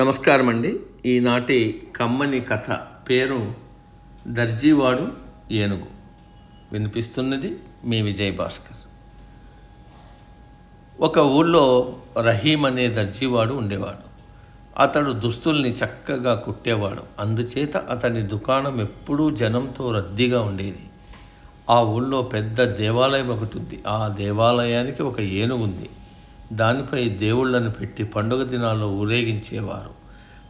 నమస్కారం అండి ఈనాటి కమ్మని కథ పేరు దర్జీవాడు ఏనుగు. వినిపిస్తున్నది మీ విజయ్ భాస్కర్. ఒక ఊళ్ళో రహీం అనే దర్జీవాడు ఉండేవాడు. అతడు దుస్తుల్ని చక్కగా కుట్టేవాడు. అందుచేత అతని దుకాణం ఎప్పుడూ జనంతో రద్దీగా ఉండేది. ఆ ఊళ్ళో పెద్ద దేవాలయం ఒకటి ఉంది. ఆ దేవాలయానికి ఒక ఏనుగు ఉంది. దానిపై దేవుళ్ళను పెట్టి పండుగ దినాల్లో ఊరేగించేవారు.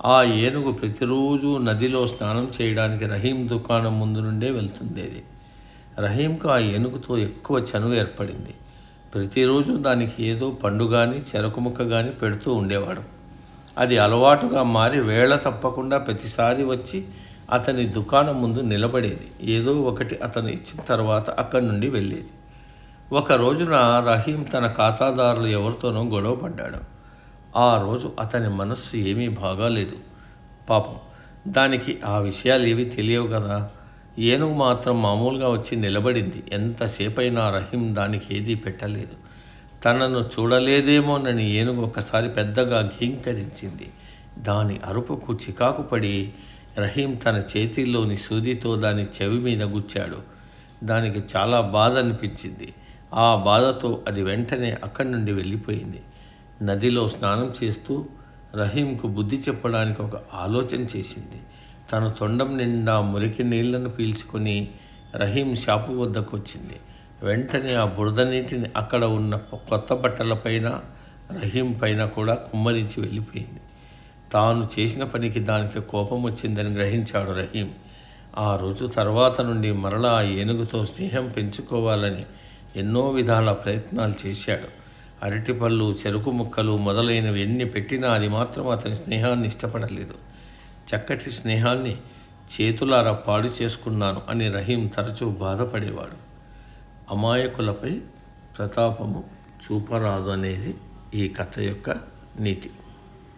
ఆ ఏనుగు ప్రతిరోజు నదిలో స్నానం చేయడానికి రహీం దుకాణం ముందు నుండే వెళ్తుండేది. రహీంకు ఆ ఏనుగుతో ఎక్కువ చనువు ఏర్పడింది. ప్రతిరోజు దానికి ఏదో పండు కానీ చెరకు ముక్క కానీ పెడుతూ ఉండేవాడు. అది అలవాటుగా మారి వేళ తప్పకుండా ప్రతిసారి వచ్చి అతని దుకాణం ముందు నిలబడేది. ఏదో ఒకటి అతను ఇచ్చిన తర్వాత అక్కడి నుండి వెళ్ళేది. ఒక రోజున రహీం తన ఖాతాదారులు ఎవరితోనో గొడవ పడ్డాడు. ఆ రోజు అతని మనస్సు ఏమీ బాగాలేదు. పాపం దానికి ఆ విషయాలు ఏవి తెలియవు కదా. ఏనుగు మాత్రం మామూలుగా వచ్చి నిలబడింది. ఎంతసేపైనా రహీం దానికి ఏదీ పెట్టలేదు. తనను చూడలేదేమోనని ఏనుగు ఒకసారి పెద్దగా ఘీంకరించింది. దాని అరుపుకు చికాకు పడి రహీం తన చేతిలోని సూదితో దాని చెవి మీద గుచ్చాడు. దానికి చాలా బాధ అనిపించింది. ఆ బాధతో అది వెంటనే అక్కడి నుండి వెళ్ళిపోయింది. నదిలో స్నానం చేస్తూ రహీంకు బుద్ధి చెప్పడానికి ఒక ఆలోచన చేసింది. తన తొండం నిండా మురికి నీళ్ళను పీల్చుకొని రహీం షాపు వద్దకు వచ్చింది. వెంటనే ఆ బురద నీటిని అక్కడ ఉన్న కొత్త బట్టలపైన రహీం పైన కూడా కుమ్మరించి వెళ్ళిపోయింది. తాను చేసిన పనికి దానికి కోపం వచ్చిందని గ్రహించాడు రహీం. ఆ రోజు తర్వాత నుండి మరలా ఏనుగుతో స్నేహం పెంచుకోవాలని ఎన్నో విధాల ప్రయత్నాలు చేశాడు. అరటిపళ్ళు చెరుకు ముక్కలు మొదలైనవి ఎన్ని పెట్టినా అది మాత్రం అతని స్నేహాన్ని ఇష్టపడలేదు. చక్కటి స్నేహాన్ని చేతులారా పాడు చేసుకున్నాను అని రహీం తరచూ బాధపడేవాడు. అమాయకులపై ప్రతాపము చూపరాదు అనేది ఈ కథ యొక్క నీతి.